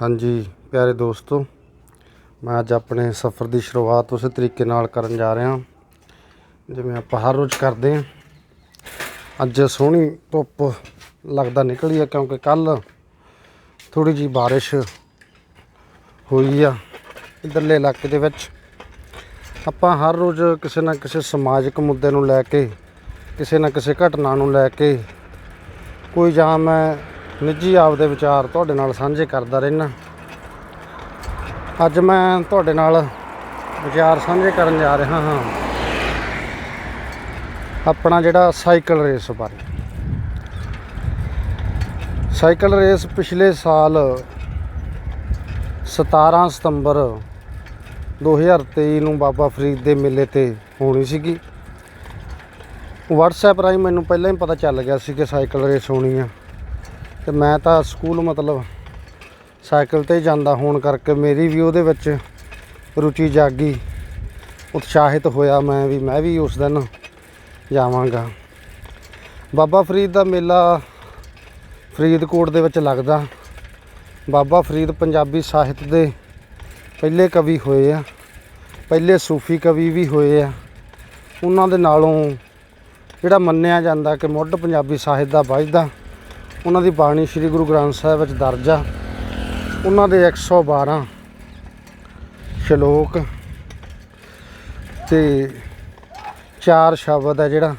ਹਾਂਜੀ, ਪਿਆਰੇ ਦੋਸਤੋ, ਮੈਂ ਅੱਜ ਆਪਣੇ ਸਫ਼ਰ ਦੀ ਸ਼ੁਰੂਆਤ ਉਸੇ ਤਰੀਕੇ ਨਾਲ ਕਰਨ ਜਾ ਰਿਹਾ। ਜਿਵੇਂ ਆਪਾਂ ਹਰ ਰੋਜ਼ ਕਰਦੇ ਹਾਂ। ਅੱਜ ਸੋਹਣੀ ਧੁੱਪ ਲੱਗਦਾ ਨਿਕਲੀ ਆ, ਕਿਉਂਕਿ ਕੱਲ ਥੋੜੀ ਜੀ ਬਾਰਿਸ਼ ਹੋਈ ਆ ਇਧਰਲੇ ਇਲਾਕੇ ਦੇ ਵਿੱਚ। ਆਪਾਂ ਹਰ ਰੋਜ਼ ਕਿਸੇ ਨਾ ਕਿਸੇ ਸਮਾਜਿਕ ਮੁੱਦੇ ਨੂੰ ਲੈ ਕੇ, ਕਿਸੇ ਨਾ ਕਿਸੇ ਘਟਨਾ ਨੂੰ ਲੈ ਕੇ, ਕੋਈ ਜਾਂ ਮੈਂ ਨਿੱਜੀ ਆਪਦੇ ਵਿਚਾਰ ਤੁਹਾਡੇ ਨਾਲ ਸਾਂਝੇ ਕਰਦਾ ਰਹਿਣਾ ਅੱਜ ਮੈਂ ਤੁਹਾਡੇ ਨਾਲ ਵਿਚਾਰ ਸਾਂਝੇ ਕਰਨ ਜਾ ਰਿਹਾ ਹਾਂ। ਆਪਣਾ ਜਿਹੜਾ ਸਾਈਕਲ ਰੇਸ ਬਾਰੇ। ਸਾਈਕਲ ਰੇਸ ਪਿਛਲੇ ਸਾਲ 17 ਸਤੰਬਰ 2023 ਨੂੰ ਬਾਬਾ ਫਰੀਦ ਦੇ ਮੇਲੇ ਤੇ ਹੋਣੀ ਸੀਗੀ। WhatsApp ਰਾਹੀਂ ਮੈਨੂੰ ਪਹਿਲਾਂ ਹੀ ਪਤਾ ਚੱਲ ਗਿਆ ਸੀ ਕਿ ਸਾਈਕਲ ਰੇਸ ਹੋਣੀ ਆ। ਤੇ ਮੈਂ ਤਾਂ ਸਕੂਲ ਮਤਲਬ ਸਾਈਕਲ ਤੇ ਜਾਂਦਾ ਹੋਣ ਕਰਕੇ ਮੇਰੀ ਵੀ ਉਹਦੇ ਵਿੱਚ ਰੁਚੀ ਜਾਗੀ, ਉਤਸ਼ਾਹਿਤ ਹੋਇਆ ਮੈਂ ਵੀ ਮੈਂ ਵੀ ਉਸ ਦਿਨ ਜਾਵਾਂਗਾ। ਬਾਬਾ ਫਰੀਦ ਦਾ ਮੇਲਾ ਫਰੀਦਕੋਟ ਦੇ ਵਿੱਚ ਲੱਗਦਾ। ਬਾਬਾ ਫਰੀਦ ਪੰਜਾਬੀ ਸਾਹਿਤ ਦੇ ਪਹਿਲੇ ਕਵੀ ਹੋਏ ਆ, ਪਹਿਲੇ ਸੂਫੀ ਕਵੀ ਵੀ ਹੋਏ ਆ। ਉਹਨਾਂ ਦੇ ਨਾਲੋਂ ਜਿਹੜਾ ਮੰਨਿਆ ਜਾਂਦਾ ਕਿ ਮੁੱਢ ਪੰਜਾਬੀ ਸਾਹਿਤ ਦਾ ਵੱਜਦਾ ਉਹਨਾਂ ਦੀ ਬਾਣੀ ਸ੍ਰੀ ਗੁਰੂ ਗ੍ਰੰਥ ਸਾਹਿਬ ਵਿੱਚ ਦਰਜ ਆ। ਉਹਨਾਂ ਦੇ 112 ਸ਼ਲੋਕ ਤੇ ਚਾਰ ਸ਼ਬਦ ਹੈ ਜਿਹੜਾ।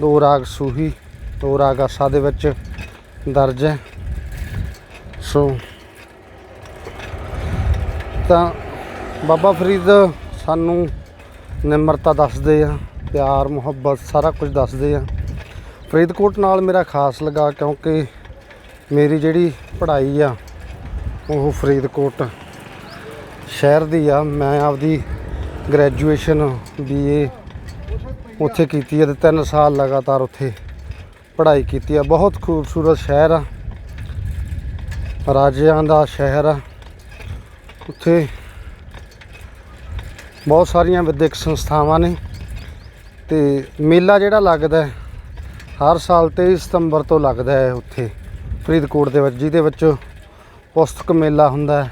ਦੋ ਰਾਗ ਸੂਹੀ, ਦੋ ਰਾਗ ਆਸਾ ਦੇ ਵਿੱਚ ਦਰਜ ਹੈ ਸੋ ਤਾਂ ਬਾਬਾ ਫਰੀਦ ਸਾਨੂੰ ਨਿਮਰਤਾ ਦੱਸਦੇ ਆ, ਪਿਆਰ ਮੁਹੱਬਤ ਸਾਰਾ ਕੁਝ ਦੱਸਦੇ ਆ। ਫਰੀਦਕੋਟ ਨਾਲ ਮੇਰਾ ਖਾਸ ਲਗਾ ਕਿਉਂਕਿ ਮੇਰੀ ਜਿਹੜੀ ਪੜ੍ਹਾਈ ਆ, ਉਹ ਫਰੀਦਕੋਟ ਸ਼ਹਿਰ ਦੀ ਆ। ਮੈਂ ਆਪਦੀ ਗ੍ਰੈਜੂਏਸ਼ਨ ਬੀਏ ਉੱਥੇ ਕੀਤੀ ਹੈ ਤੇ 3 ਸਾਲ ਲਗਾਤਾਰ ਉੱਥੇ ਪੜ੍ਹਾਈ ਕੀਤੀ ਆ। ਬਹੁਤ ਖੂਬਸੂਰਤ ਸ਼ਹਿਰ ਆ। ਰਾਜਿਆਂ ਦਾ ਸ਼ਹਿਰ ਆ। ਉੱਥੇ ਬਹੁਤ ਸਾਰੀਆਂ ਵਿਦਿਅਕ ਸੰਸਥਾਵਾਂ ਨੇ ਤੇ ਮੇਲਾ ਜਿਹੜਾ ਲੱਗਦਾ ਹੈ ਹਰ ਸਾਲ 23 ਸਤੰਬਰ ਤੋਂ ਲੱਗਦਾ ਹੈ ਉੱਥੇ। ਫਰੀਦਕੋਟ ਦੇ ਵਿੱਚ, ਜਿਹਦੇ ਵਿੱਚ ਪੁਸਤਕ ਮੇਲਾ ਹੁੰਦਾ ਹੈ,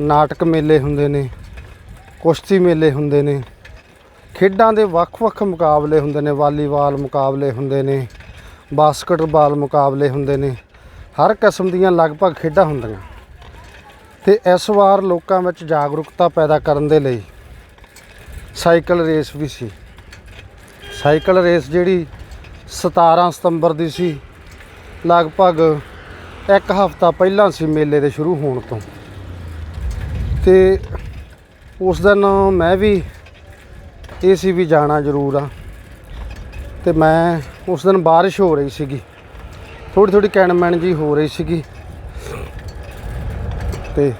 ਨਾਟਕ ਮੇਲੇ ਹੁੰਦੇ ਨੇ, ਕੁਸ਼ਤੀ ਮੇਲੇ ਹੁੰਦੇ ਨੇ, ਖੇਡਾਂ ਦੇ ਵੱਖ-ਵੱਖ ਮੁਕਾਬਲੇ ਹੁੰਦੇ ਨੇ, ਵਾਲੀਬਾਲ ਮੁਕਾਬਲੇ ਹੁੰਦੇ ਨੇ, ਬਾਸਕਟਬਾਲ ਮੁਕਾਬਲੇ ਹੁੰਦੇ ਨੇ, ਹਰ ਕਿਸਮ ਦੀਆਂ ਲਗਭਗ ਖੇਡਾਂ ਹੁੰਦੀਆਂ। ਤੇ ਇਸ ਵਾਰ ਲੋਕਾਂ ਵਿੱਚ ਜਾਗਰੂਕਤਾ ਪੈਦਾ ਕਰਨ ਦੇ ਲਈ ਸਾਈਕਲ ਰੇਸ ਵੀ ਸੀ। ਸਾਈਕਲ ਰੇਸ ਜਿਹੜੀ 17 ਸਤੰਬਰ ਦੀ ਸੀ। ਲਗਭਗ ਇੱਕ ਹਫ਼ਤਾ ਪਹਿਲਾਂ ਸੀ ਮੇਲੇ ਦੇ ਸ਼ੁਰੂ ਹੋਣ ਤੋਂ। ਤੇ ਉਸ ਦਿਨ ਮੈਂ ਵੀ, ਇਹ ਸੀ ਵੀ ਜਾਣਾ ਜ਼ਰੂਰ ਆ। ਤੇ ਮੈਂ ਉਸ ਦਿਨ ਬਾਰਿਸ਼ ਹੋ ਰਹੀ ਸੀਗੀ। ਥੋੜੀ ਥੋੜੀ ਕੈਨਮੈਨ ਜੀ ਹੋ ਰਹੀ ਸੀਗੀ। ਤੇ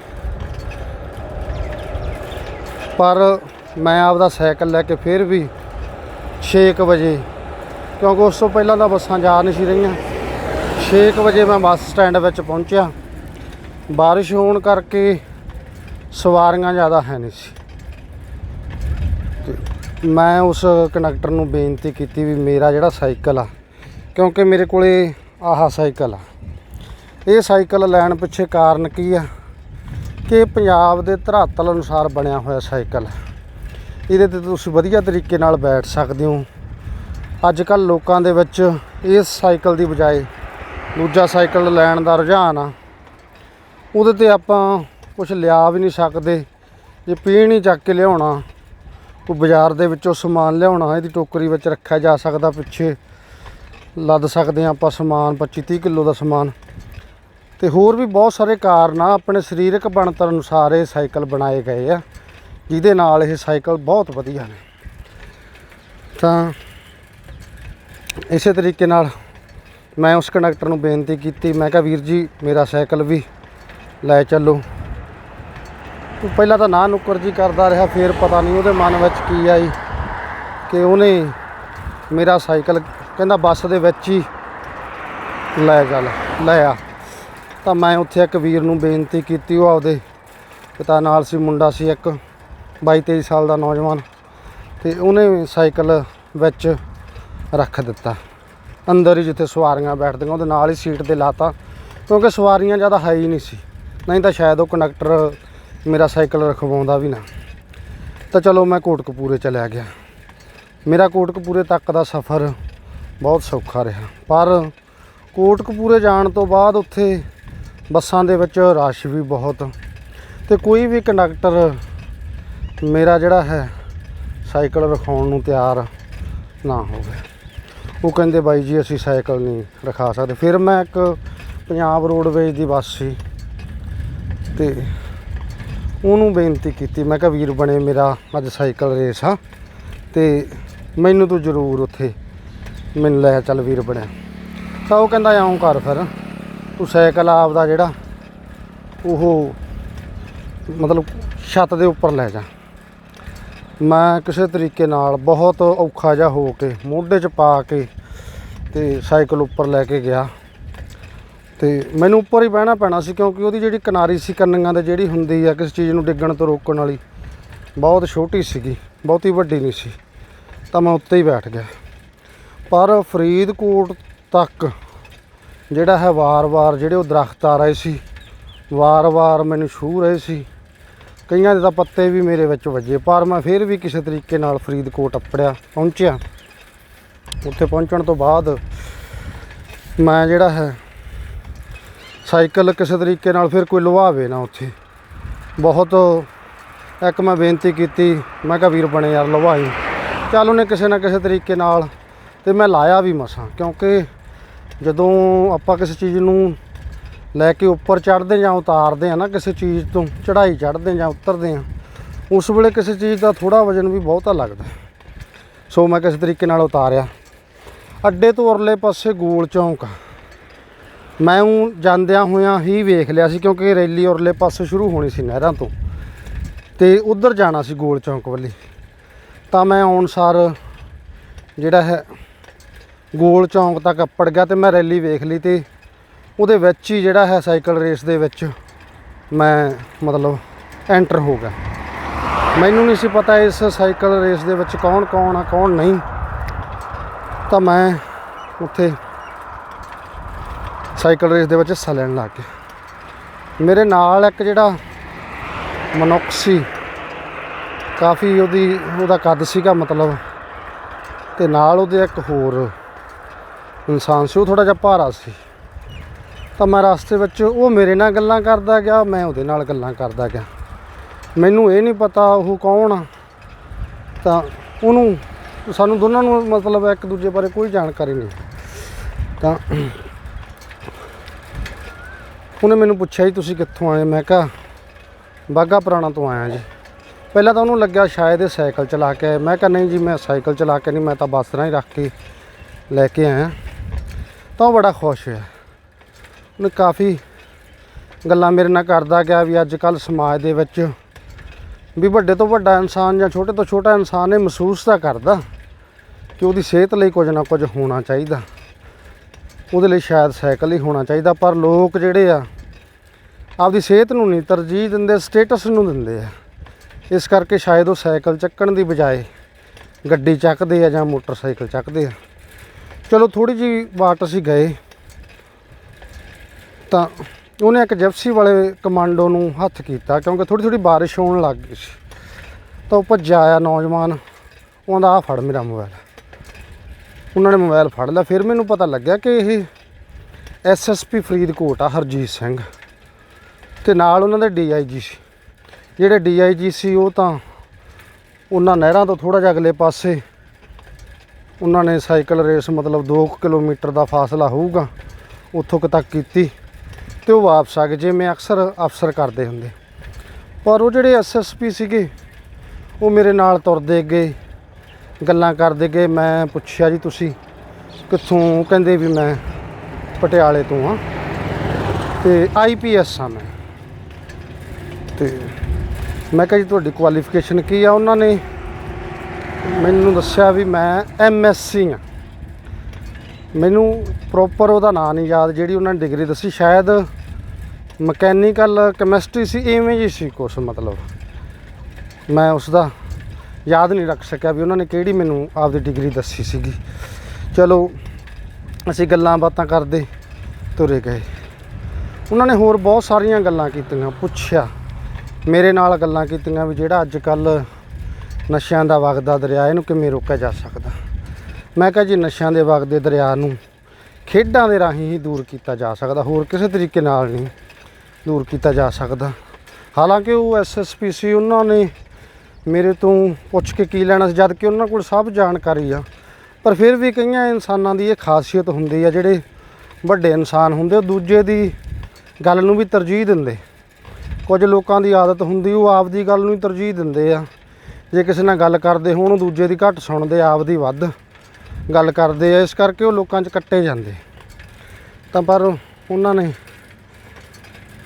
ਪਰ ਮੈਂ ਆਪਦਾ ਸਾਈਕਲ ਲੈ ਕੇ ਫਿਰ ਵੀ 6 ਵਜੇ ਕਿਉਂਕਿ ਉਸ ਤੋਂ ਪਹਿਲਾਂ ਤਾਂ ਬੱਸਾਂ ਜਾ ਨਹੀਂ ਸੀ ਰਹੀਆਂ। 6 ਵਜੇ ਮੈਂ ਬੱਸ ਸਟੈਂਡ ਵਿੱਚ ਪਹੁੰਚਿਆ। ਬਾਰਿਸ਼ ਹੋਣ ਕਰਕੇ ਸਵਾਰੀਆਂ ਜ਼ਿਆਦਾ ਹੈ ਨਹੀਂ ਸੀ। ਮੈਂ ਉਸ ਕੰਡਕਟਰ ਨੂੰ ਬੇਨਤੀ ਕੀਤੀ ਵੀ ਮੇਰਾ ਜਿਹੜਾ ਸਾਈਕਲ ਆ, ਕਿਉਂਕਿ ਮੇਰੇ ਕੋਲੇ ਆਹਾ ਸਾਈਕਲ ਆ। ਇਹ ਸਾਈਕਲ ਲੈਣ ਪਿੱਛੇ ਕਾਰਨ ਕੀ ਆ ਕਿ ਪੰਜਾਬ ਦੇ ਧਰਾਤਲ ਅਨੁਸਾਰ ਬਣਿਆ ਹੋਇਆ ਸਾਈਕਲ ਇਹਦੇ ਤੇ ਤੁਸੀਂ ਵਧੀਆ ਤਰੀਕੇ ਨਾਲ ਬੈਠ ਸਕਦੇ ਹੋ। ਅੱਜ ਕੱਲ ਲੋਕਾਂ ਦੇ ਵਿੱਚ ਇਸ ਸਾਈਕਲ ਦੀ ਬਜਾਏ ਦੂਜਾ ਸਾਈਕਲ ਲੈਣ ਦਾ ਰੁਝਾਨ ਆ। ਉਹਦੇ ਤੇ ਆਪਾਂ ਕੁਝ ਲਿਆ ਵੀ ਨਹੀਂ ਸਕਦੇ। ਜੇ ਪੀਣ ਹੀ ਚੱਕ ਕੇ ਲਿਆਉਣਾ, ਕੋਈ ਬਾਜ਼ਾਰ ਦੇ ਵਿੱਚੋਂ ਸਮਾਨ ਲਿਆਉਣਾ, ਇਹਦੀ ਟੋਕਰੀ ਵਿੱਚ ਰੱਖਿਆ ਜਾ ਸਕਦਾ, ਪਿੱਛੇ ਲੱਦ ਸਕਦੇ ਹਾਂ ਆਪਾਂ ਸਮਾਨ 25 30 ਕਿਲੋ ਦਾ ਸਮਾਨ। ਤੇ ਹੋਰ ਵੀ ਬਹੁਤ ਸਾਰੇ ਕਾਰਨ ਆ, ਆਪਣੇ ਸਰੀਰਕ ਬਣਤਰ ਅਨੁਸਾਰ ਇਹ ਸਾਈਕਲ ਬਣਾਏ ਗਏ ਆ, ਜਿਹਦੇ ਨਾਲ ਇਹ ਸਾਈਕਲ ਬਹੁਤ ਵਧੀਆ ਨੇ। ਤਾਂ ਇਸੇ ਤਰੀਕੇ ਨਾਲ ਮੈਂ ਉਸ ਕੰਡਕਟਰ ਨੂੰ ਬੇਨਤੀ ਕੀਤੀ, ਮੈਂ ਕਿਹਾ, ਵੀਰ ਜੀ, ਮੇਰਾ ਸਾਈਕਲ ਵੀ ਲੈ ਚੱਲੋ। ਉਹ ਪਹਿਲਾਂ ਤਾਂ ਨਾ ਨੁੱਕਰ ਜੀ ਕਰਦਾ ਰਿਹਾ, ਫਿਰ ਪਤਾ ਨਹੀਂ ਉਹਦੇ ਮਨ ਵਿੱਚ ਕੀ ਆਈ ਕਿ ਉਹਨੇ ਮੇਰਾ ਸਾਈਕਲ ਕਹਿੰਦਾ, ਬੱਸ ਦੇ ਵਿੱਚ ਹੀ ਲੈ ਚੱਲ, ਲੈ ਆ। ਤਾਂ ਮੈਂ ਉੱਥੇ ਇੱਕ ਵੀਰ ਨੂੰ ਬੇਨਤੀ ਕੀਤੀ, ਉਹ ਆਪਦੇ ਪਿਤਾ ਨਾਲ ਸੀ, ਮੁੰਡਾ ਸੀ ਇੱਕ 22 23 ਸਾਲ ਦਾ ਨੌਜਵਾਨ, ਤੇ ਉਹਨੇ ਸਾਈਕਲ ਵਿੱਚ ਰੱਖ ਦਿੱਤਾ। ਅੰਦਰ ਹੀ ਜਿੱਥੇ ਸਵਾਰੀਆਂ ਬੈਠਦੀਆਂ, ਉਹਦੇ ਨਾਲ ਹੀ ਸੀਟ ਤੇ ਲਾਤਾ। ਕਿਉਂਕਿ ਸਵਾਰੀਆਂ ਜ਼ਿਆਦਾ ਹੈ ਹੀ ਨਹੀਂ ਸੀ। ਨਹੀਂ ਤਾਂ ਸ਼ਾਇਦ ਉਹ ਕੰਡਕਟਰ ਮੇਰਾ ਸਾਈਕਲ ਰਖਵਾਉਂਦਾ ਵੀ ਨਾ। ਤਾਂ ਚਲੋ ਮੈਂ ਕੋਟਕਪੂਰੇ ਚਲਿਆ ਗਿਆ। ਮੇਰਾ ਕੋਟਕਪੂਰੇ ਤੱਕ ਦਾ ਸਫ਼ਰ ਬਹੁਤ ਸੌਖਾ ਰਿਹਾ। ਪਰ ਕੋਟਕਪੂਰੇ ਜਾਣ ਤੋਂ ਬਾਅਦ ਉੱਥੇ ਬੱਸਾਂ ਦੇ ਵਿੱਚ ਰਸ਼ ਵੀ ਬਹੁਤ। ਤੇ ਕੋਈ ਵੀ ਕੰਡਕਟਰ ਮੇਰਾ ਜਿਹੜਾ ਹੈ, ਸਾਈਕਲ ਰਖਾਉਣ ਨੂੰ ਤਿਆਰ ਨਾ ਹੋਵੇ। ਉਹ ਕਹਿੰਦੇ ਬਾਈ ਜੀ ਅਸੀਂ ਸਾਈਕਲ ਨਹੀਂ ਰਖਾ ਸਕਦੇ। ਫਿਰ ਮੈਂ ਇੱਕ ਪੰਜਾਬ ਰੋਡਵੇਜ਼ ਦੀ ਬੱਸ ਸੀ ਤੇ ਉਹਨੂੰ ਬੇਨਤੀ ਕੀਤੀ। ਮੈਂ ਕਿਹਾ, ਵੀਰ ਬਣੇ ਮੇਰਾ ਅੱਜ ਸਾਈਕਲ ਰੇਸ ਆ ਤੇ ਮੈਨੂੰ ਤੂੰ ਜ਼ਰੂਰ ਉੱਥੇ ਮੈਨੂੰ ਲੈ ਚੱਲ ਵੀਰ ਬਣਿਆ ਤਾਂ ਉਹ ਕਹਿੰਦਾ ਆਉਂ ਕਰ ਫਿਰ, ਤੂੰ ਸਾਈਕਲ ਆਪਦਾ ਜਿਹੜਾ ਉਹ ਮਤਲਬ ਛੱਤ ਦੇ ਉੱਪਰ ਲੈ ਜਾ। ਮੈਂ ਕਿਸੇ ਤਰੀਕੇ ਨਾਲ ਬਹੁਤ ਔਖਾ ਜਿਹਾ ਹੋ ਕੇ ਮੋਢੇ 'ਚ ਪਾ ਕੇ ਤੇ ਸਾਈਕਲ ਉੱਪਰ ਲੈ ਕੇ ਗਿਆ। ਤੇ ਮੈਨੂੰ ਉੱਪਰ ਹੀ ਬਹਿਣਾ ਪੈਣਾ ਸੀ ਕਿਉਂਕਿ ਉਹਦੀ ਜਿਹੜੀ ਕਿਨਾਰੀ ਸੀ, ਕੰਨੀਆਂ ਦੇ ਜਿਹੜੀ ਹੁੰਦੀ ਆ, ਕਿਸੇ ਚੀਜ਼ ਨੂੰ ਡਿੱਗਣ ਤੋਂ ਰੋਕਣ ਵਾਲੀ, ਬਹੁਤ ਛੋਟੀ ਸੀਗੀ, ਬਹੁਤੀ ਵੱਡੀ ਨਹੀਂ ਸੀ। ਤਾਂ ਮੈਂ ਉੱਤੇ ਹੀ ਬੈਠ ਗਿਆ। ਪਰ ਫਰੀਦਕੋਟ ਤੱਕ ਜਿਹੜਾ ਹੈ ਵਾਰ-ਵਾਰ ਜਿਹੜੇ ਉਹ ਦਰਖਤ ਆ ਰਹੇ ਸੀ, ਵਾਰ-ਵਾਰ ਮੈਨੂੰ ਛੂਹ ਰਹੇ ਸੀ। ਕਈਆਂ ਦੇ ਤਾਂ ਪੱਤੇ ਵੀ ਮੇਰੇ ਵਿੱਚ ਵੱਜੇ, ਪਰ ਮੈਂ ਫਿਰ ਵੀ ਕਿਸੇ ਤਰੀਕੇ ਨਾਲ ਫਰੀਦਕੋਟ ਅੱਪੜਿਆ, ਪਹੁੰਚਿਆ। ਉੱਥੇ ਪਹੁੰਚਣ ਤੋਂ ਬਾਅਦ ਮੈਂ ਜਿਹੜਾ ਹੈ, ਸਾਈਕਲ ਕਿਸੇ ਤਰੀਕੇ ਨਾਲ ਫਿਰ ਕੋਈ ਲਵਾਵੇ ਨਾ ਉੱਥੇ। ਬਹੁਤ ਇੱਕ ਮੈਂ ਬੇਨਤੀ ਕੀਤੀ, ਮੈਂ ਕਿਹਾ, ਵੀਰ ਬਣੇ ਯਾਰ ਲਵਾਈ ਚੱਲ ਉਹਨੇ ਕਿਸੇ ਨਾ ਕਿਸੇ ਤਰੀਕੇ ਨਾਲ ਤੇ ਮੈਂ ਲਾਇਆ ਵੀ ਮਸਾਂ, ਕਿਉਂਕਿ ਜਦੋਂ ਆਪਾਂ ਕਿਸੇ ਚੀਜ਼ ਨੂੰ ਲੈ ਕੇ ਉੱਪਰ ਚੜ੍ਹਦੇ ਜਾਂ ਉਤਾਰਦੇ ਆ ਨਾ ਕਿਸੇ ਚੀਜ਼ ਤੋਂ, ਚੜ੍ਹਾਈ ਚੜ੍ਹਦੇ ਜਾਂ ਉਤਰਦੇ ਆ, ਉਸ ਵੇਲੇ ਕਿਸੇ ਚੀਜ਼ ਦਾ ਥੋੜਾ ਵਜਨ ਵੀ ਬਹੁਤਾ ਲੱਗਦਾ। ਸੋ ਮੈਂ ਕਿਸੇ ਤਰੀਕੇ ਨਾਲ ਉਤਾਰਿਆ। ਅੱਡੇ ਤੋਂ ਉਰਲੇ ਪਾਸੇ ਗੋਲ ਚੌਂਕ। ਮੈਂ ਉਹ ਜਾਂਦਿਆਂ ਹੋਇਆਂ ਹੀ ਵੇਖ ਲਿਆ ਸੀ ਕਿਉਂਕਿ ਰੈਲੀ ਉਰਲੇ ਪਾਸੇ ਸ਼ੁਰੂ ਹੋਣੀ ਸੀ ਨਹਿਰਾਂ ਤੋਂ ਤੇ ਉਧਰ ਜਾਣਾ ਸੀ ਗੋਲ ਚੌਂਕ ਵੱਲੀ ਤਾਂ ਮੈਂ ਆਉਣ ਸਾਰ ਜਿਹੜਾ ਹੈ ਗੋਲ ਚੌਂਕ ਤੱਕ ਅੱਪੜ ਗਿਆ ਤੇ ਮੈਂ ਰੈਲੀ ਵੇਖ ਲਈ ਤੇ ਉਹਦੇ ਵਿੱਚ ਹੀ ਜਿਹੜਾ ਹੈ ਸਾਈਕਲ ਰੇਸ ਦੇ ਵਿੱਚ ਮੈਂ ਮਤਲਬ ਐਂਟਰ ਹੋ ਗਿਆ। ਮੈਨੂੰ ਨਹੀਂ ਸੀ ਪਤਾ ਇਸ ਸਾਈਕਲ ਰੇਸ ਦੇ ਵਿੱਚ ਕੌਣ ਕੌਣ ਆ, ਕੌਣ ਨਹੀਂ। ਤਾਂ ਮੈਂ ਉੱਥੇ ਸਾਈਕਲ ਰੇਸ ਦੇ ਵਿੱਚ ਹਿੱਸਾ ਲੈਣ ਲੱਗ ਗਿਆ। ਮੇਰੇ ਨਾਲ ਇੱਕ ਜਿਹੜਾ ਮਨੁੱਖ ਸੀ ਕਾਫੀ ਉਹਦੀ, ਉਹਦਾ ਕੱਦ ਸੀਗਾ ਮਤਲਬ ਤੇ ਨਾਲ ਉਹਦੇ ਇੱਕ ਹੋਰ ਇਨਸਾਨ ਸੀ, ਉਹ ਥੋੜਾ ਜਿਹਾ ਭਾਰਾ ਸੀ। ਤਾਂ ਮੈਂ ਰਸਤੇ ਵਿੱਚ ਉਹ ਮੇਰੇ ਨਾਲ ਗੱਲਾਂ ਕਰਦਾ ਗਿਆ, ਮੈਂ ਉਹਦੇ ਨਾਲ ਗੱਲਾਂ ਕਰਦਾ ਗਿਆ। ਮੈਨੂੰ ਇਹ ਨਹੀਂ ਪਤਾ ਉਹ ਕੌਣ ਆ। ਤਾਂ ਉਹਨੂੰ, ਸਾਨੂੰ ਦੋਨਾਂ ਨੂੰ ਮਤਲਬ ਇੱਕ ਦੂਜੇ ਬਾਰੇ ਕੋਈ ਜਾਣਕਾਰੀ ਨਹੀਂ। ਤਾਂ ਉਹਨੇ ਮੈਨੂੰ ਪੁੱਛਿਆ ਜੀ, ਤੁਸੀਂ ਕਿੱਥੋਂ ਆਏ? ਮੈਂ ਕਿਹਾ ਬਾਗਾ ਪੁਰਾਣਾ ਤੋਂ ਆਇਆ ਜੀ। ਪਹਿਲਾਂ ਤਾਂ ਉਹਨੂੰ ਲੱਗਿਆ ਸ਼ਾਇਦ ਇਹ ਸਾਈਕਲ ਚਲਾ ਕੇ ਆਇਆ। ਮੈਂ ਕਿਹਾ, ਨਹੀਂ ਜੀ, ਮੈਂ ਸਾਈਕਲ ਚਲਾ ਕੇ ਨਹੀਂ, ਮੈਂ ਤਾਂ ਬੱਸ ਰਾਹੀਂ ਰੱਖ ਕੇ ਲੈ ਕੇ ਆਇਆ। ਤਾਂ ਉਹ ਬੜਾ ਖੁਸ਼ ਹੋਇਆ। ਉਹਨੇ ਕਾਫੀ ਗੱਲਾਂ ਮੇਰੇ ਨਾਲ ਕਰਦਾ ਗਿਆ ਵੀ ਅੱਜ ਕੱਲ ਸਮਾਜ ਦੇ ਵਿੱਚ ਵੀ ਵੱਡੇ ਤੋਂ ਵੱਡਾ ਇਨਸਾਨ ਜਾਂ ਛੋਟੇ ਤੋਂ ਛੋਟਾ ਇਨਸਾਨ ਇਹ ਮਹਿਸੂਸ ਤਾਂ ਕਰਦਾ ਕਿ ਉਹਦੀ ਸਿਹਤ ਲਈ ਕੁਝ ਨਾ ਕੁਝ ਹੋਣਾ ਚਾਹੀਦਾ। ਉਹਦੇ ਲਈ ਸ਼ਾਇਦ ਸਾਈਕਲ ਹੀ ਹੋਣਾ ਚਾਹੀਦਾ, ਪਰ ਲੋਕ ਜਿਹੜੇ ਆ, ਆਪਦੀ ਸਿਹਤ ਨੂੰ ਨਹੀਂ ਤਰਜੀਹ ਦਿੰਦੇ, ਸਟੇਟਸ ਨੂੰ ਦਿੰਦੇ ਆ। ਇਸ ਕਰਕੇ ਸ਼ਾਇਦ ਉਹ ਸਾਈਕਲ ਚੱਕਣ ਦੀ ਬਜਾਏ ਗੱਡੀ ਚੱਕਦੇ ਆ ਜਾਂ ਮੋਟਰਸਾਈਕਲ ਚੱਕਦੇ ਆ। ਚਲੋ ਥੋੜੀ ਜੀ ਬਾਟ ਅਸੀਂ ਗਏ। ਤਾਂ ਉਹਨੇ ਇੱਕ ਜਿਪਸੀ ਵਾਲੇ ਕਮਾਂਡੋ ਨੂੰ ਹੱਥ ਕੀਤਾ ਕਿਉਂਕਿ ਥੋੜੀ ਥੋੜੀ ਬਾਰਿਸ਼ ਹੋਣ ਲੱਗ ਗਈ ਸੀ। ਤਾਂ ਉਹ ਭੱਜਿਆ ਆਇਆ ਨੌਜਵਾਨ। ਉਹਦਾ ਆ ਫੜ ਮੇਰਾ ਮੋਬਾਈਲ ਉਹਨਾਂ ਨੇ ਮੋਬਾਈਲ ਫੜ ਲਿਆ। ਫਿਰ ਮੈਨੂੰ ਪਤਾ ਲੱਗਿਆ ਕਿ ਇਹ ਐਸਐਸਪੀ ਫਰੀਦਕੋਟ ਆ, ਹਰਜੀਤ ਸਿੰਘ। ਤੇ ਨਾਲ ਉਹਨਾਂ ਦੇ ਡੀਆਈਜੀ ਸੀ। ਜਿਹੜੇ ਡੀਆਈਜੀ ਸੀ, ਉਹ ਤਾਂ ਉਹਨਾਂ ਨਹਿਰਾਂ ਤੋਂ ਥੋੜਾ ਜਿਹਾ ਅਗਲੇ ਪਾਸੇ ਉਹਨਾਂ ਨੇ ਸਾਈਕਲ ਰੇਸ ਮਤਲਬ 2 ਕਿਲੋਮੀਟਰ ਦਾ ਫਾਸਲਾ ਹੋਊਗਾ, ਉੱਥੋਂ ਕੁ ਤੱਕ ਕੀਤੀ। ਤੇ ਉਹ ਵਾਪਸ ਆ ਗਏ ਜਿਵੇਂ ਅਕਸਰ ਅਫਸਰ ਕਰਦੇ ਹੁੰਦੇ। ਪਰ ਉਹ ਜਿਹੜੇ ਐਸਐਸਪੀ ਸੀਗੇ, ਉਹ ਮੇਰੇ ਨਾਲ ਤੁਰਦੇ ਗਏ, ਗੱਲਾਂ ਕਰਦੇ ਗਏ। ਮੈਂ ਪੁੱਛਿਆ, ਜੀ ਤੁਸੀਂ ਕਿੱਥੋਂ? ਕਹਿੰਦੇ ਵੀ ਮੈਂ ਪਟਿਆਲੇ ਤੋਂ ਆ ਤੇ ਆਈਪੀਐਸ ਆ ਮੈਂ। ਤੇ ਮੈਂ ਕਿਹਾ, ਜੀ ਤੁਹਾਡੀ ਕੁਆਲੀਫਿਕੇਸ਼ਨ ਕੀ ਆ? ਉਹਨਾਂ ਨੇ ਮੈਨੂੰ ਦੱਸਿਆ ਵੀ ਮੈਂ ਐਮਐਸਸੀ ਆ ਮੈਨੂੰ ਪ੍ਰੋਪਰ ਉਹਦਾ ਨਾਂ ਨਹੀਂ ਯਾਦ, ਜਿਹੜੀ ਉਹਨਾਂ ਨੇ ਡਿਗਰੀ ਦੱਸੀ, ਸ਼ਾਇਦ ਮਕੈਨੀਕਲ ਕੈਮਿਸਟਰੀ ਸੀ, ਇਵੇਂ ਜੀ ਸੀ ਕੁਛ ਮਤਲਬ। ਮੈਂ ਉਸ ਦਾ ਯਾਦ ਨਹੀਂ ਰੱਖ ਸਕਿਆ ਵੀ ਉਹਨਾਂ ਨੇ ਕਿਹੜੀ ਮੈਨੂੰ ਆਪਦੀ ਡਿਗਰੀ ਦੱਸੀ ਸੀਗੀ। ਚਲੋ, ਅਸੀਂ ਗੱਲਾਂ ਬਾਤਾਂ ਕਰਦੇ, ਤੁਰੇ ਗਏ। ਉਹਨਾਂ ਨੇ ਹੋਰ ਬਹੁਤ ਸਾਰੀਆਂ ਗੱਲਾਂ ਕੀਤੀਆਂ, ਪੁੱਛਿਆ। ਮੇਰੇ ਨਾਲ ਗੱਲਾਂ ਕੀਤੀਆਂ ਵੀ ਜਿਹੜਾ ਅੱਜ ਕੱਲ ਨਸ਼ਿਆਂ ਦਾ ਵਗਦਾ ਦਰਿਆ, ਇਹਨੂੰ ਕਿਵੇਂ ਰੋਕਿਆ ਜਾ ਸਕਦਾ? ਮੈਂ ਕਿਹਾ ਜੀ, ਨਸ਼ਿਆਂ ਦੇ ਵਗਦੇ ਦਰਿਆ ਨੂੰ ਖੇਡਾਂ ਦੇ ਰਾਹੀਂ ਹੀ ਦੂਰ ਕੀਤਾ ਜਾ ਸਕਦਾ, ਹੋਰ ਕਿਸੇ ਤਰੀਕੇ ਨਾਲ ਨਹੀਂ। ਦੂਰ ਕੀਤਾ ਜਾ ਸਕਦਾ। ਹਾਲਾਂਕਿ ਉਹ ਐਸਐਸਪੀ ਸੀ ਉਹਨਾਂ ਨੇ ਮੇਰੇ ਤੋਂ ਪੁੱਛ ਕੇ ਕੀ ਲੈਣਾ ਸੀ ਜਦ ਕਿ ਉਹਨਾਂ ਕੋਲ ਸਭ ਜਾਣਕਾਰੀ ਆ। ਪਰ ਫਿਰ ਵੀ ਕਈਆਂ ਇਨਸਾਨਾਂ ਦੀ ਇਹ ਖਾਸੀਅਤ ਹੁੰਦੀ ਆ, ਜਿਹੜੇ ਵੱਡੇ ਇਨਸਾਨ ਹੁੰਦੇ, ਉਹ ਦੂਜੇ ਦੀ ਗੱਲ ਨੂੰ ਵੀ ਤਰਜੀਹ ਦਿੰਦੇ। ਕੁਝ ਲੋਕਾਂ ਦੀ ਆਦਤ ਹੁੰਦੀ, ਉਹ ਆਪ ਦੀ ਗੱਲ ਨੂੰ ਹੀ ਤਰਜੀਹ ਦਿੰਦੇ ਆ। ਜੇ ਕਿਸੇ ਨਾਲ ਗੱਲ ਕਰਦੇ ਹੋਣ, ਉਹ ਦੂਜੇ ਦੀ ਘੱਟ ਸੁਣਦੇ ਆਪ ਦੀ ਵੱਧ ਗੱਲ ਕਰਦੇ ਆ। ਇਸ ਕਰਕੇ ਉਹ ਲੋਕਾਂ 'ਚ ਕੱਟੇ ਜਾਂਦੇ। ਤਾਂ ਪਰ ਉਹਨਾਂ ਨੇ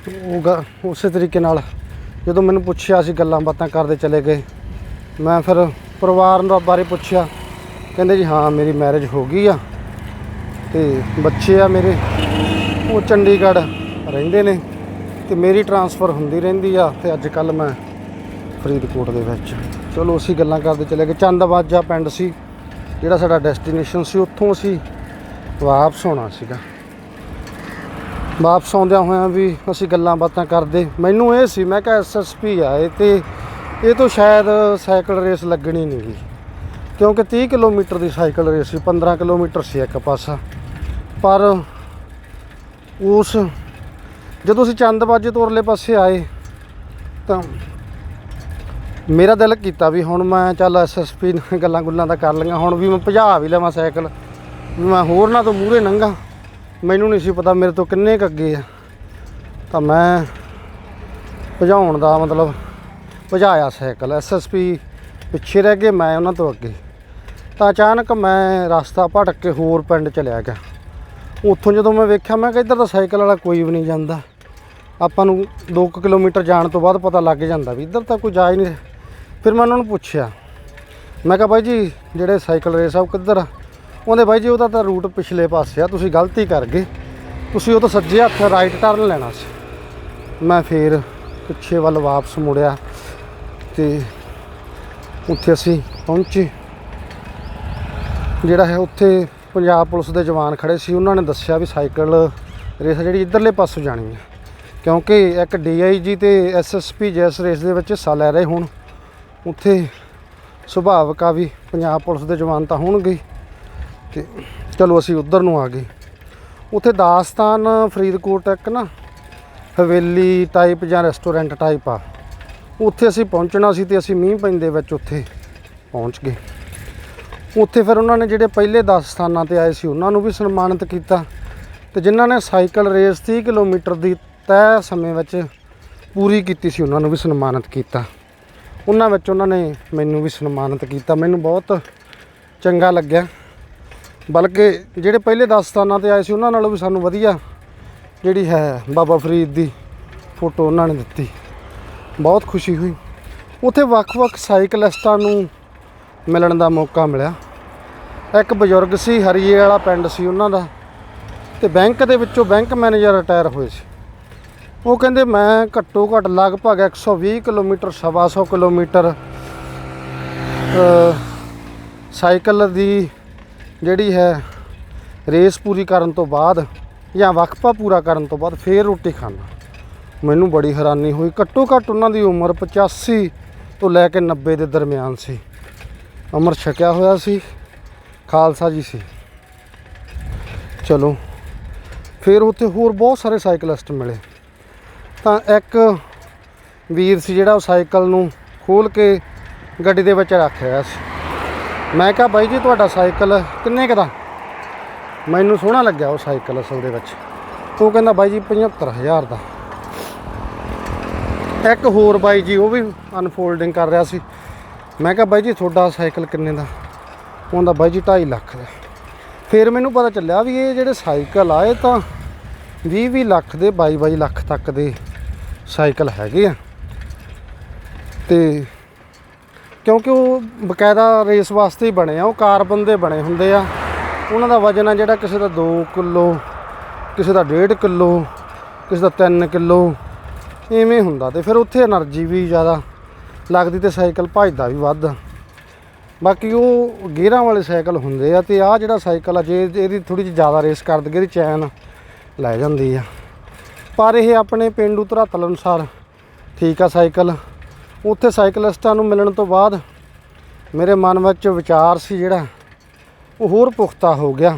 ਉਹ ਗ- ਉਸੇ ਤਰੀਕੇ ਨਾਲ ਜਦੋਂ ਮੈਨੂੰ ਪੁੱਛਿਆ ਸੀ ਗੱਲਾਂ ਬਾਤਾਂ ਕਰਦੇ ਚਲੇ ਗਏ। ਮੈਂ ਫਿਰ ਪਰਿਵਾਰ ਦਾ ਬਾਰੇ ਪੁੱਛਿਆ, ਕਹਿੰਦੇ ਜੀ ਹਾਂ, ਮੇਰੀ ਮੈਰਿਜ ਹੋ ਗਈ ਆ ਤੇ ਬੱਚੇ ਆ ਮੇਰੇ, ਉਹ ਚੰਡੀਗੜ੍ਹ ਰਹਿੰਦੇ ਨੇ ਤੇ ਮੇਰੀ ਟਰਾਂਸਫਰ ਹੁੰਦੀ ਰਹਿੰਦੀ ਆ ਤੇ ਅੱਜ ਕੱਲ ਮੈਂ ਫਰੀਦਕੋਟ ਦੇ ਵਿੱਚ। ਚਲੋ ਅਸੀਂ ਗੱਲਾਂ ਕਰਦੇ ਚਲੇ ਗਏ। ਚੰਦਵਾਜਾ ਪਿੰਡ ਸੀ, ਜਿਹੜਾ ਸਾਡਾ ਡੈਸਟੀਨੇਸ਼ਨ ਸੀ, ਉੱਥੋਂ ਅਸੀਂ ਵਾਪਸ ਹੋਣਾ ਸੀਗਾ। ਵਾਪਸ ਆਉਂਦਿਆਂ ਹੋਇਆਂ ਵੀ ਅਸੀਂ ਗੱਲਾਂ ਬਾਤਾਂ ਕਰਦੇ। ਮੈਨੂੰ ਇਹ ਸੀ, ਮੈਂ ਕਿਹਾ ਐਸਐਸਪੀ ਆ ਇਹ ਤੇ ਇਹ ਤੋਂ ਸ਼ਾਇਦ ਸਾਈਕਲ ਰੇਸ ਲੱਗਣੀ ਨਹੀਂ ਗਈ ਕਿਉਂਕਿ 30 ਕਿਲੋਮੀਟਰ ਦੀ ਸਾਈਕਲ ਰੇਸ ਸੀ 15 ਕਿਲੋਮੀਟਰ ਸੀ ਇੱਕ ਪਾਸਾ। ਪਰ ਉਸ ਜਦੋਂ ਅਸੀਂ ਚੰਦਬਾਜੇ ਤੋਂ ਉਰਲੇ ਪਾਸੇ ਆਏ ਤਾਂ ਮੇਰਾ ਦਿਲ ਕੀਤਾ ਵੀ ਹੁਣ ਮੈਂ ਚੱਲ ਐਸਐਸਪੀ ਨਾਲ ਗੱਲਾਂ ਗੁੱਲਾਂ ਤਾਂ ਕਰ ਲਈਆਂ, ਹੁਣ ਵੀ ਮੈਂ ਭਜਾ ਵੀ ਲਵਾਂ ਸਾਈਕਲ, ਵੀ ਮੈਂ ਹੋਰ ਨਾ ਤੋਂ ਮੂਹਰੇ ਲੰਘਾਂ ਮੈਨੂੰ ਨਹੀਂ ਸੀ ਪਤਾ ਮੇਰੇ ਤੋਂ ਕਿੰਨੇ ਕੁ ਅੱਗੇ ਆ। ਤਾਂ ਮੈਂ ਭਜਾਉਣ ਦਾ ਮਤਲਬ ਭਜਾਇਆ ਸਾਈਕਲ ਐਸਐਸਪੀ ਪਿੱਛੇ ਰਹਿ ਗਏ ਮੈਂ ਉਹਨਾਂ ਤੋਂ ਅੱਗੇ। ਤਾਂ ਅਚਾਨਕ ਮੈਂ ਰਸਤਾ ਭਟਕ ਕੇ ਹੋਰ ਪਿੰਡ ਚਲਿਆ ਗਿਆ। ਉੱਥੋਂ ਜਦੋਂ ਮੈਂ ਵੇਖਿਆ, ਮੈਂ ਕਿਹਾ ਇੱਧਰ ਤਾਂ ਸਾਈਕਲ ਵਾਲਾ ਕੋਈ ਵੀ ਨਹੀਂ ਜਾਂਦਾ। ਆਪਾਂ ਨੂੰ 2 ਕਿਲੋਮੀਟਰ ਜਾਣ ਤੋਂ ਬਾਅਦ ਪਤਾ ਲੱਗ ਜਾਂਦਾ ਵੀ ਇੱਧਰ ਤਾਂ ਕੋਈ ਜਾ ਹੀ ਨਹੀਂ ਫਿਰ ਮੈਂ ਉਹਨਾਂ ਨੂੰ ਪੁੱਛਿਆ, ਮੈਂ ਕਿਹਾ ਬਾਈ ਜੀ, ਜਿਹੜੇ ਸਾਈਕਲ ਰੇਸ ਆ, ਉਹ ਕਿੱਧਰ ਆ? ਉਹਦੇ ਬਾਈ ਜੀ, ਉਹਦਾ ਤਾਂ ਰੂਟ ਪਿਛਲੇ ਪਾਸੇ ਆ, ਤੁਸੀਂ ਗਲਤੀ ਕਰ ਗਏ। ਤੁਸੀਂ ਉਹ ਤੋਂ ਸੱਜੇ ਹੱਥ ਰਾਈਟ ਟਰਨ ਲੈਣਾ ਸੀ। ਮੈਂ ਫੇਰ ਪਿੱਛੇ ਵੱਲ ਵਾਪਸ ਮੁੜਿਆ ਤੇ ਉੱਥੇ ਅਸੀਂ ਪਹੁੰਚੇ। ਜਿਹੜਾ ਹੈ ਉੱਥੇ ਪੰਜਾਬ ਪੁਲਿਸ ਦੇ ਜਵਾਨ ਖੜੇ ਸੀ, ਉਹਨਾਂ ਨੇ ਦੱਸਿਆ ਵੀ ਸਾਈਕਲ ਰੇਸ ਆ ਜਿਹੜੀ ਇੱਧਰਲੇ ਪਾਸੋਂ ਜਾਣੀ ਹੈ। ਕਿਉਂਕਿ ਇੱਕ ਡੀਆਈਜੀ ਤੇ ਐਸਐਸਪੀ ਜਿਸ ਰੇਸ ਦੇ ਵਿੱਚ ਹਿੱਸਾ ਲੈ ਰਹੇ ਹੋਣ, ਉੱਥੇ ਸੁਭਾਵਿਕ ਆ ਵੀ ਪੰਜਾਬ ਪੁਲਿਸ ਦੇ ਜਵਾਨ ਤਾਂ ਹੋਣਗੇ। ਤੇ ਚਲੋ ਅਸੀਂ ਉੱਧਰ ਨੂੰ ਆ ਗਏ। ਉੱਥੇ ਦਾਸਤਾਨ, ਫਰੀਦਕੋਟ ਇੱਕ ਨਾ ਹਵੇਲੀ ਟਾਈਪ ਜਾਂ ਰੈਸਟੋਰੈਂਟ ਟਾਈਪ ਆ। ਉੱਥੇ ਅਸੀਂ ਪਹੁੰਚਣਾ ਸੀ ਤੇ ਅਸੀਂ ਮੀਂਹ ਪੈਂਦੇ ਵਿੱਚ ਉੱਥੇ ਪਹੁੰਚ ਗਏ। ਉੱਥੇ ਫਿਰ ਉਹਨਾਂ ਨੇ ਜਿਹੜੇ ਪਹਿਲੇ 10 ਸਥਾਨਾਂ ਤੇ ਆਏ ਸੀ, ਉਹਨਾਂ ਨੂੰ ਵੀ ਸਨਮਾਨਿਤ ਕੀਤਾ ਤੇ ਜਿਨ੍ਹਾਂ ਨੇ ਸਾਈਕਲ ਰੇਸ 30 ਕਿਲੋਮੀਟਰ ਦੀ ਤੈਅ ਸਮੇਂ ਵਿੱਚ ਪੂਰੀ ਕੀਤੀ ਸੀ, ਉਹਨਾਂ ਨੂੰ ਵੀ ਸਨਮਾਨਿਤ ਕੀਤਾ। ਉਹਨਾਂ ਵਿੱਚ ਉਹਨਾਂ ਨੇ ਮੈਨੂੰ ਵੀ ਸਨਮਾਨਿਤ ਕੀਤਾ। ਮੈਨੂੰ ਬਹੁਤ ਚੰਗਾ ਲੱਗਿਆ। ਬਲਕਿ ਜਿਹੜੇ ਪਹਿਲੇ 10 ਸਥਾਨਾਂ ਤੇ ਆਏ ਸੀ, ਉਹਨਾਂ ਨਾਲੋਂ ਵੀ ਸਾਨੂੰ ਵਧੀਆ ਜਿਹੜੀ ਹੈ ਬਾਬਾ ਫਰੀਦ ਦੀ ਫੋਟੋ ਉਹਨਾਂ ਨੇ ਦਿੱਤੀ। ਬਹੁਤ ਖੁਸ਼ੀ ਹੋਈ। ਉੱਥੇ ਵੱਖ-ਵੱਖ ਸਾਈਕਲਿਸਟਾਂ ਨੂੰ ਮਿਲਣ ਦਾ ਮੌਕਾ ਮਿਲਿਆ। ਇੱਕ ਬਜ਼ੁਰਗ ਸੀ, ਹਰੀਏ ਵਾਲਾ ਪਿੰਡ ਸੀ ਉਹਨਾਂ ਦਾ ਤੇ ਬੈਂਕ ਦੇ ਵਿੱਚੋਂ ਬੈਂਕ ਮੈਨੇਜਰ ਰਿਟਾਇਰ ਹੋਏ ਸੀ। ਉਹ ਕਹਿੰਦੇ, ਮੈਂ ਘੱਟੋ ਘੱਟ ਲਗਭਗ 120 ਕਿਲੋਮੀਟਰ, ਸਵਾ ਸੌ ਕਿਲੋਮੀਟਰ ਸਾਈਕਲ ਦੀ ਜਿਹੜੀ ਹੈ ਰੇਸ ਪੂਰੀ ਕਰਨ ਤੋਂ ਬਾਅਦ ਜਾਂ ਵਕਫਾ ਪੂਰਾ ਕਰਨ ਤੋਂ ਬਾਅਦ ਫੇਰ ਰੋਟੀ ਖਾਣਾ ਮੈਨੂੰ ਬੜੀ ਹੈਰਾਨੀ ਹੋਈ। ਘੱਟੋ ਘੱਟ ਉਹਨਾਂ ਦੀ ਉਮਰ 85 ਤੋਂ ਲੈ ਕੇ 90 ਦੇ ਦਰਮਿਆਨ ਸੀ। ਅਮਰ ਛਕਿਆ ਹੋਇਆ ਸੀ। ਖਾਲਸਾ ਜੀ ਸੀ। ਚਲੋ, ਫਿਰ ਉੱਥੇ ਹੋਰ ਬਹੁਤ ਸਾਰੇ ਸਾਈਕਲਿਸਟ ਮਿਲੇ। ਤਾਂ ਇੱਕ ਵੀਰ ਸੀ ਜਿਹੜਾ ਉਹ ਸਾਈਕਲ ਨੂੰ ਖੋਲ ਕੇ ਗੱਡੀ ਦੇ ਵਿੱਚ ਰੱਖ ਰਿਹਾ ਸੀ। ਮੈਂ ਕਿਹਾ ਬਾਈ ਜੀ, ਤੁਹਾਡਾ ਸਾਈਕਲ ਕਿੰਨੇ ਕੁ ਦਾ? ਮੈਨੂੰ ਸੋਹਣਾ ਲੱਗਿਆ ਉਹ ਸਾਈਕਲ ਅਸਲ ਦੇ ਵਿੱਚ। ਉਹ ਕਹਿੰਦਾ ਬਾਈ ਜੀ 75000 ਦਾ। ਇੱਕ ਹੋਰ ਬਾਈ ਜੀ, ਉਹ ਵੀ ਅਨਫੋਲਡਿੰਗ ਕਰ ਰਿਹਾ ਸੀ। ਮੈਂ ਕਿਹਾ ਬਾਈ ਜੀ, ਤੁਹਾਡਾ ਸਾਈਕਲ ਕਿੰਨੇ ਦਾ? ਉਹਦਾ ਬਾਈ ਜੀ 2.5 ਲੱਖ ਦਾ। ਫਿਰ ਮੈਨੂੰ ਪਤਾ ਚੱਲਿਆ ਵੀ ਇਹ ਜਿਹੜੇ ਸਾਈਕਲ ਆ, ਇਹ ਤਾਂ 20 20 ਲੱਖ ਦੇ 22 22 ਲੱਖ ਤੱਕ ਦੇ ਸਾਈਕਲ ਹੈਗੇ ਆ। ਤੇ ਕਿਉਂਕਿ ਉਹ ਬਕਾਇਦਾ ਰੇਸ ਵਾਸਤੇ ਹੀ ਬਣੇ ਆ, ਉਹ ਕਾਰਬਨ ਦੇ ਬਣੇ ਹੁੰਦੇ ਆ। ਉਹਨਾਂ ਦਾ ਵਜਨ ਆ ਜਿਹੜਾ ਕਿਸੇ ਦਾ 2 ਕਿਲੋ, ਕਿਸੇ ਦਾ 1.5 ਕਿਲੋ, ਕਿਸੇ ਦਾ 3 ਕਿਲੋ, ਇਵੇਂ ਹੁੰਦਾ ਤੇ ਫਿਰ ਉੱਥੇ એનર્ਜੀ ਵੀ ਜ਼ਿਆਦਾ, ਲੱਗਦੀ ਤੇ ਸਾਈਕਲ ਭੱਜਦਾ ਵੀ ਵੱਧ। ਬਾਕੀ ਉਹ ਗੇਅਰਾਂ ਵਾਲੇ ਸਾਈਕਲ ਹੁੰਦੇ ਆ ਤੇ ਆਹ ਜਿਹੜਾ ਸਾਈਕਲ ਆ, ਜੇ ਇਹਦੀ ਥੋੜੀ ਜਿਹੀ ਜ਼ਿਆਦਾ ਰੇਸ ਕਰ ਦਗੇ ਇਹਦੀ ਚੈਨ ਲੈ ਜਾਂਦੀ ਆ। ਪਰ ਇਹ ਆਪਣੇ ਪਿੰਡੂ ਧਰਾਤਲ ਅਨੁਸਾਰ ਠੀਕ ਆ ਸਾਈਕਲ। ਉੱਥੇ ਸਾਈਕਲਿਸਟਾਂ ਨੂੰ ਮਿਲਣ ਤੋਂ ਬਾਅਦ ਮੇਰੇ ਮਨ ਵਿੱਚ ਵਿਚਾਰ ਸੀ ਜਿਹੜਾ, ਉਹ ਹੋਰ ਪੁਖਤਾ ਹੋ ਗਿਆ।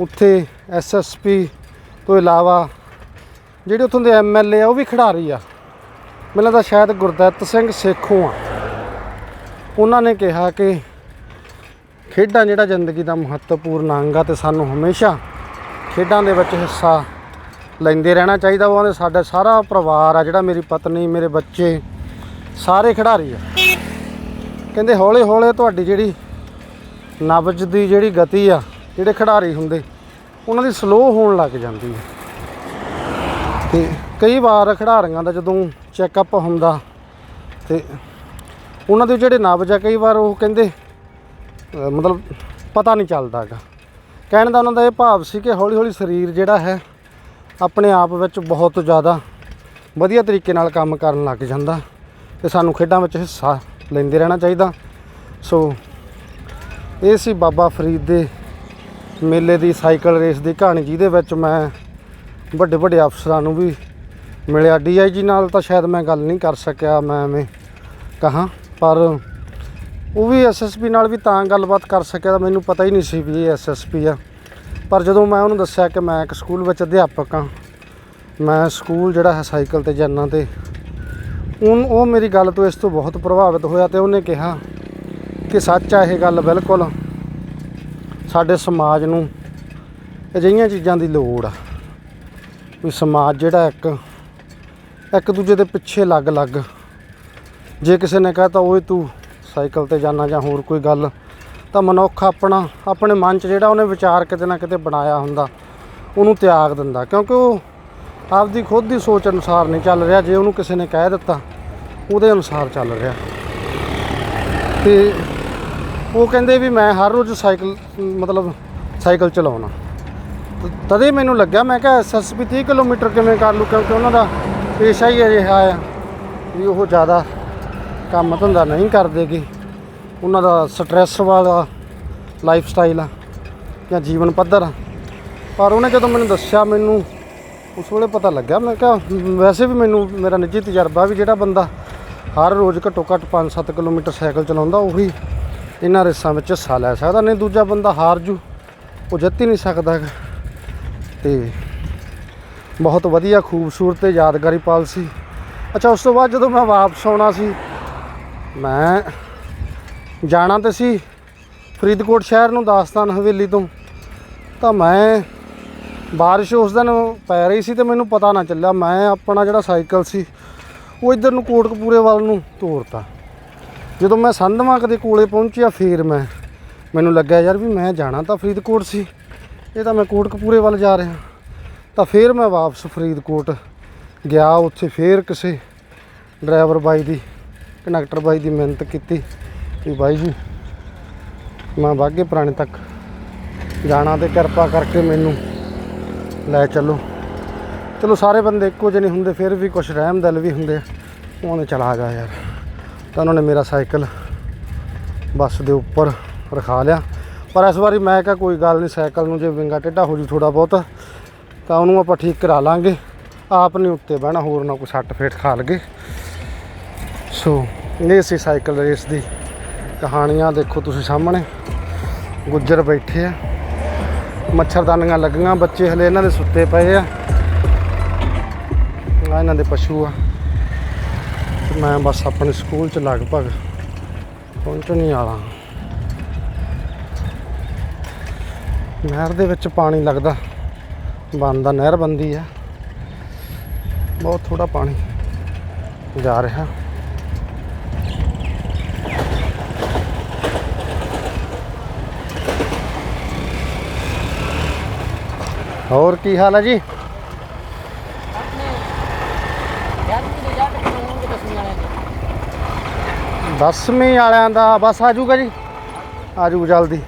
ਉੱਥੇ ਐਸਐਸਪੀ ਤੋਂ ਇਲਾਵਾ ਜਿਹੜੇ ਉੱਥੋਂ ਦੇ ਐਮਐਲਏ ਆ, ਉਹ ਵੀ ਖਿਡਾਰੀ ਆ। ਮੈਨੂੰ ਲੱਗਦਾ ਸ਼ਾਇਦ ਗੁਰਦੱਤ ਸਿੰਘ ਸੇਖੋਂ ਆ। ਉਹਨਾਂ ਨੇ ਕਿਹਾ ਕਿ ਖੇਡਾਂ ਜਿਹੜਾ ਜ਼ਿੰਦਗੀ ਦਾ ਮਹੱਤਵਪੂਰਨ ਅੰਗ ਆ ਤੇ ਸਾਨੂੰ ਹਮੇਸ਼ਾ ਖੇਡਾਂ ਦੇ ਵਿੱਚ ਹਿੱਸਾ ਲੈਂਦੇ ਰਹਿਣਾ ਚਾਹੀਦਾ ਉਹਨਾਂ ਦੇ ਸਾਡਾ ਸਾਰਾ ਪਰਿਵਾਰ ਆ, ਜਿਹੜਾ ਮੇਰੀ ਪਤਨੀ, ਮੇਰੇ ਬੱਚੇ ਸਾਰੇ ਖਿਡਾਰੀ ਆ। ਕਹਿੰਦੇ ਹੌਲੇ ਹੌਲੇ ਤੁਹਾਡੀ ਜਿਹੜੀ ਨਬਜ ਦੀ ਜਿਹੜੀ ਗਤੀ ਆ, ਜਿਹੜੇ ਖਿਡਾਰੀ ਹੁੰਦੇ, ਉਹਨਾਂ ਦੀ ਸਲੋ ਹੋਣ ਲੱਗ ਜਾਂਦੀ ਹੈ ਤੇ ਕਈ ਵਾਰ ਖਿਡਾਰੀਆਂ ਦਾ ਜਦੋਂ ਚੈੱਕਅਪ ਹੁੰਦਾ ਤੇ ਉਹਨਾਂ ਦੇ ਜਿਹੜੇ ਨਬਜ ਆ, ਕਈ ਵਾਰ ਉਹ ਕਹਿੰਦੇ ਮਤਲਬ ਪਤਾ ਨਹੀਂ ਚੱਲਦਾ ਗਾ ਕਹਿਣ ਦਾ ਉਹਨਾਂ ਦਾ ਇਹ ਭਾਵ ਸੀ ਕਿ ਹੌਲੀ ਹੌਲੀ ਸਰੀਰ ਜਿਹੜਾ ਹੈ, ਆਪਣੇ ਆਪ ਵਿੱਚ ਬਹੁਤ ਜ਼ਿਆਦਾ ਵਧੀਆ ਤਰੀਕੇ ਨਾਲ ਕੰਮ ਕਰਨ ਲੱਗ ਜਾਂਦਾ। ਤੇ ਸਾਨੂੰ ਖੇਡਾਂ ਵਿੱਚ ਹਿੱਸਾ ਲੈਂਦੇ ਰਹਿਣਾ ਚਾਹੀਦਾ। ਸੋ ਇਹ ਸੀ ਬਾਬਾ ਫਰੀਦ ਦੇ ਮੇਲੇ ਦੀ ਸਾਈਕਲ ਰੇਸ ਦੀ ਕਹਾਣੀ, ਜਿਹਦੇ ਵਿੱਚ ਮੈਂ ਵੱਡੇ ਵੱਡੇ ਅਫਸਰਾਂ ਨੂੰ ਵੀ ਮਿਲਿਆ। ਡੀਆਈਜੀ ਨਾਲ ਤਾਂ ਸ਼ਾਇਦ ਮੈਂ ਗੱਲ ਨਹੀਂ ਕਰ ਸਕਿਆ, ਮੈਂ ਐਵੇਂ ਕਹਾਂ, ਪਰ ਉਹ ਵੀ ਐਸਐਸਪੀ ਨਾਲ ਵੀ ਤਾਂ ਗੱਲਬਾਤ ਕਰ ਸਕਿਆ ਤਾਂ ਮੈਨੂੰ ਪਤਾ ਹੀ ਨਹੀਂ ਸੀ ਵੀ ਇਹ ਐਸਐਸਪੀ ਆ। ਪਰ ਜਦੋਂ ਮੈਂ ਉਹਨੂੰ ਦੱਸਿਆ ਕਿ ਮੈਂ ਇੱਕ ਸਕੂਲ ਵਿੱਚ ਅਧਿਆਪਕ ਹਾਂ, ਮੈਂ ਸਕੂਲ ਜਿਹੜਾ ਹੈ ਸਾਈਕਲ ਤੇ ਜਾਂਦਾ ਤੇ ਉਹ ਉਹ ਮੇਰੀ ਗੱਲ ਤੋਂ ਇਸ ਤੋਂ ਬਹੁਤ ਪ੍ਰਭਾਵਿਤ ਹੋਇਆ ਤੇ ਉਹਨੇ ਕਿਹਾ ਕਿ ਸੱਚ ਆ ਇਹ ਗੱਲ ਬਿਲਕੁਲ। ਸਾਡੇ ਸਮਾਜ ਨੂੰ ਅਜਿਹੀਆਂ ਚੀਜ਼ਾਂ ਦੀ ਲੋੜ ਆ। ਵੀ ਸਮਾਜ ਜਿਹੜਾ ਇੱਕ ਇੱਕ ਦੂਜੇ ਦੇ ਪਿੱਛੇ ਲੱਗ ਲੱਗ। ਜੇ ਕਿਸੇ ਨੇ ਕਹਤਾ, ਓਏ ਤੂੰ ਸਾਈਕਲ ਤੇ ਜਾਣਾ ਜਾਂ ਹੋਰ ਕੋਈ ਗੱਲ, ਤਾਂ ਮਨੁੱਖ ਆਪਣਾ, ਆਪਣੇ ਮਨ 'ਚ ਜਿਹੜਾ ਉਹਨੇ ਵਿਚਾਰ ਕਿਤੇ ਨਾ ਕਿਤੇ ਬਣਾਇਆ ਹੁੰਦਾ, ਉਹਨੂੰ ਤਿਆਗ ਦਿੰਦਾ। ਕਿਉਂਕਿ ਉਹ ਆਪਦੀ ਖੁਦ ਦੀ ਸੋਚ ਅਨੁਸਾਰ ਨਹੀਂ ਚੱਲ ਰਿਹਾ, ਜੇ ਉਹਨੂੰ ਕਿਸੇ ਨੇ ਕਹਿ ਦਿੱਤਾ, ਉਹਦੇ ਅਨੁਸਾਰ ਚੱਲ ਰਿਹਾ। ਤੇ ਉਹ ਕਹਿੰਦੇ ਵੀ ਮੈਂ ਹਰ ਰੋਜ਼ ਸਾਈਕਲ, ਮਤਲਬ ਸਾਈਕਲ ਚਲਾਉਣਾ। ਤਦੇ ਮੈਨੂੰ ਲੱਗਿਆ, ਮੈਂ ਕਿਹਾ ਐਸਐਸਪੀ 30 ਕਿਲੋਮੀਟਰ ਕਿਵੇਂ ਕਰ ਲੂ ਕਿਉਂਕਿ ਉਹਨਾਂ ਦਾ ਪੇਸ਼ਾ ਹੀ ਅਜਿਹਾ ਆ ਵੀ ਉਹ ਜ਼ਿਆਦਾ ਕੰਮ ਧੰਦਾ ਨਹੀਂ ਕਰਦੇਗੇ। ਉਹਨਾਂ ਦਾ ਸਟ੍ਰੈਸ ਵਾਲਾ ਲਾਈਫ ਸਟਾਈਲ ਆ ਜਾਂ ਜੀਵਨ ਪੱਧਰ ਪਰ ਉਹਨੇ ਜਦੋਂ ਮੈਨੂੰ ਦੱਸਿਆ, ਮੈਨੂੰ ਉਸ ਵੇਲੇ ਪਤਾ ਲੱਗਿਆ। ਮੈਂ ਕਿਹਾ, ਵੈਸੇ ਵੀ ਮੈਨੂੰ, ਮੇਰਾ ਨਿੱਜੀ ਤਜਰਬਾ ਵੀ ਜਿਹੜਾ ਬੰਦਾ ਹਰ ਰੋਜ਼ ਘੱਟੋ ਘੱਟ 5-7 ਕਿਲੋਮੀਟਰ ਸਾਈਕਲ ਚਲਾਉਂਦਾ, ਉਹੀ ਇਹਨਾਂ ਰੇਸਾਂ ਵਿੱਚ ਹਿੱਸਾ ਲੈ ਸਕਦਾ, ਨਹੀਂ ਦੂਜਾ ਬੰਦਾ ਹਾਰ ਜੂ, ਉਹ ਜਿੱਤ ਹੀ ਨਹੀਂ ਸਕਦਾ। ਹੈਗਾ। ਤੇ ਬਹੁਤ ਵਧੀਆ, ਖੂਬਸੂਰਤ ਤੇ ਯਾਦਗਾਰੀ ਪਲ ਸੀ ਅੱਛਾ, ਉਸ ਤੋਂ ਬਾਅਦ ਜਦੋਂ ਮੈਂ ਵਾਪਸ ਆਉਣਾ ਸੀ, ਮੈਂ ਜਾਣਾ ਤੇ ਸੀ ਫਰੀਦਕੋਟ ਸ਼ਹਿਰ ਨੂੰ, ਦਾਸਤਾਨ ਹਵੇਲੀ ਤੋਂ। ਤਾਂ ਮੈਂ ਬਾਰਿਸ਼ ਉਸ ਦਿਨ ਪੈ ਰਹੀ ਸੀ ਤੇ ਮੈਨੂੰ ਪਤਾ ਨਾ ਚੱਲਿਆ। ਮੈਂ ਆਪਣਾ ਜਿਹੜਾ ਸਾਈਕਲ ਸੀ, ਉਹ ਇੱਧਰ ਨੂੰ ਕੋਟਕਪੂਰੇ ਵੱਲ ਨੂੰ ਤੋਰਤਾ। ਜਦੋਂ ਮੈਂ ਸੰਧਵਾਂ ਕਦੇ ਕੋਲੇ ਪਹੁੰਚਿਆ, ਫੇਰ ਮੈਂ, ਮੈਨੂੰ ਲੱਗਿਆ ਯਾਰ ਵੀ ਮੈਂ ਜਾਣਾ ਤਾਂ ਫਰੀਦਕੋਟ ਸੀ। ਇਹ ਤਾਂ ਮੈਂ ਕੋਟਕਪੂਰੇ ਵੱਲ ਜਾ ਰਿਹਾ। ਤਾਂ ਫੇਰ ਮੈਂ ਵਾਪਸ ਫਰੀਦਕੋਟ ਗਿਆ। ਉੱਥੇ ਫੇਰ ਕਿਸੇ ਡਰਾਈਵਰ ਬਾਈ ਦੀ, ਕੰਡਕਟਰ ਬਾਈ ਦੀ ਮਿਹਨਤ ਕੀਤੀ ਵੀ ਬਾਈ ਜੀ, ਮੈਂ ਬਾਗੇ ਪੁਰਾਣੇ ਤੱਕ ਜਾਣਾ ਤੇ ਕਿਰਪਾ ਕਰਕੇ ਮੈਨੂੰ ਲੈ ਚੱਲੋ। ਚਲੋ ਸਾਰੇ ਬੰਦੇ ਇੱਕੋ ਜਿਹੇ ਨਹੀਂ ਹੁੰਦੇ, ਫਿਰ ਵੀ ਕੁਝ ਰਹਿਮ ਦਿਲ ਵੀ ਹੁੰਦੇ ਆ। ਉਹਨੇ ਚਲਾ ਗਿਆ ਯਾਰ। ਤਾਂ ਉਹਨਾਂ ਨੇ ਮੇਰਾ ਸਾਈਕਲ ਬੱਸ ਦੇ ਉੱਪਰ ਰਖਾ ਲਿਆ। ਪਰ ਇਸ ਵਾਰੀ ਮੈਂ ਕਿਹਾ ਕੋਈ ਗੱਲ ਨਹੀਂ, ਸਾਈਕਲ ਨੂੰ ਜੇ ਵਿੰਗਾ ਟੇਢਾ ਹੋ ਜੂ ਥੋੜਾ ਬਹੁਤ, ਤਾਂ ਉਹਨੂੰ ਆਪਾਂ ਠੀਕ ਕਰਾ ਲਾਂਗੇ। ਆਪ ਨਹੀਂ ਉੱਤੇ ਬਹਿਣਾ, ਹੋਰ ਨਾ ਕੋਈ ਸੱਟ ਫੇਟ ਖਾ ਲਗੇ ਸੋ, ਇਹ ਸੀ ਸਾਈਕਲ ਰੇਸ ਦੀ ਕਹਾਣੀਆਂ। ਦੇਖੋ ਤੁਸੀਂ ਸਾਹਮਣੇ। ਗੁੱਜਰ ਬੈਠੇ ਆ। ਮੱਛਰਦਾਨੀਆਂ ਲੱਗੀਆਂ। ਬੱਚੇ ਹਲੇ ਇਹਨਾਂ ਦੇ ਸੁੱਤੇ ਪਏ ਆ। ਆ ਇਹਨਾਂ ਦੇ ਪਸ਼ੂ ਆ। ਮੈਂ ਬਸ ਆਪਣੇ ਸਕੂਲ ਚ ਲਗਭਗ ਪਹੁੰਚਣ ਹੀ ਵਾਲਾ। ਨਹਿਰ ਦੇ ਵਿੱਚ ਪਾਣੀ ਲੱਗਦਾ। ਬੰਦਾ ਨਹਿਰ ਬੰਦੀ ਆ। ਬਹੁਤ ਥੋੜਾ ਪਾਣੀ ਜਾ ਰਿਹਾ। ਹੋਰ ਕੀ ਹਾਲ ਹੈ ਜੀ? ਦਸਵੀਂ ਵਾਲਿਆਂ ਦਾ ਬਸ ਆ ਜਾਊਗਾ ਜੀ। ਆ ਜਾਊ ਜਲਦੀ।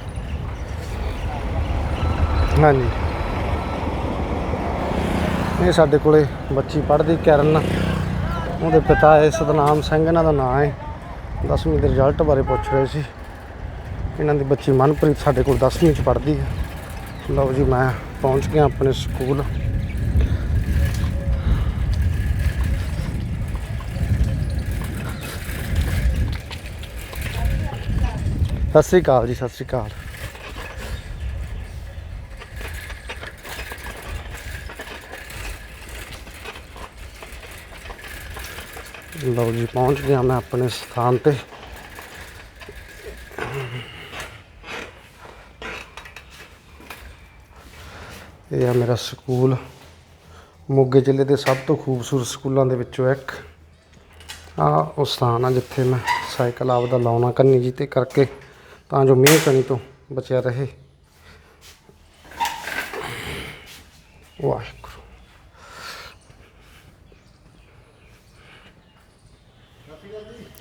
ਹਾਂਜੀ। ਇਹ ਸਾਡੇ ਕੋਲੇ ਬੱਚੀ ਪੜ੍ਹਦੀ, ਕਰਨ। ਉਹਦੇ ਪਿਤਾ ਹੈ, ਸਤਨਾਮ ਸਿੰਘ, ਇਹਨਾਂ ਦਾ ਨਾਮ ਹੈ। ਦਸਵੀਂ ਦੇ ਰਿਜ਼ਲਟ ਬਾਰੇ ਪੁੱਛ ਰਹੇ ਸੀ। ਇਹਨਾਂ ਦੀ ਬੱਚੀ ਮਨਪ੍ਰੀਤ ਸਾਡੇ ਕੋਲ ਦਸਵੀਂ ਚ ਪੜ੍ਹਦੀ ਹੈ। ਲਓ ਜੀ, ਮੈਂ ਪਹੁੰਚ ਗਿਆ ਆਪਣੇ ਸਕੂਲ। ਸਤਿ ਸ੍ਰੀ ਅਕਾਲ ਜੀ, ਸਤਿ ਸ੍ਰੀ ਅਕਾਲ। ਲਓ ਜੀ, ਪਹੁੰਚ ਗਿਆ ਮੈਂ ਆਪਣੇ ਸਥਾਨ ਤੇ। ਇਹ ਆ ਮੇਰਾ ਸਕੂਲ। ਮੋਗੇ ਜ਼ਿਲ੍ਹੇ ਦੇ ਸਭ ਤੋਂ ਖੂਬਸੂਰਤ ਸਕੂਲਾਂ ਦੇ ਵਿੱਚੋਂ ਇੱਕ। ਆ ਉਹ ਸਥਾਨ ਆ ਜਿੱਥੇ ਮੈਂ ਸਾਈਕਲ ਆਪਦਾ ਲਾਉਣਾ ਕੰਨੀ ਜੀ ਤੇ ਕਰਕੇ ਤਾਂ ਜੋ ਮੀਂਹ ਕਣੀ ਤੋਂ ਬਚਿਆ ਰਹੇ। ਵਾਹਿਗੁਰੂ।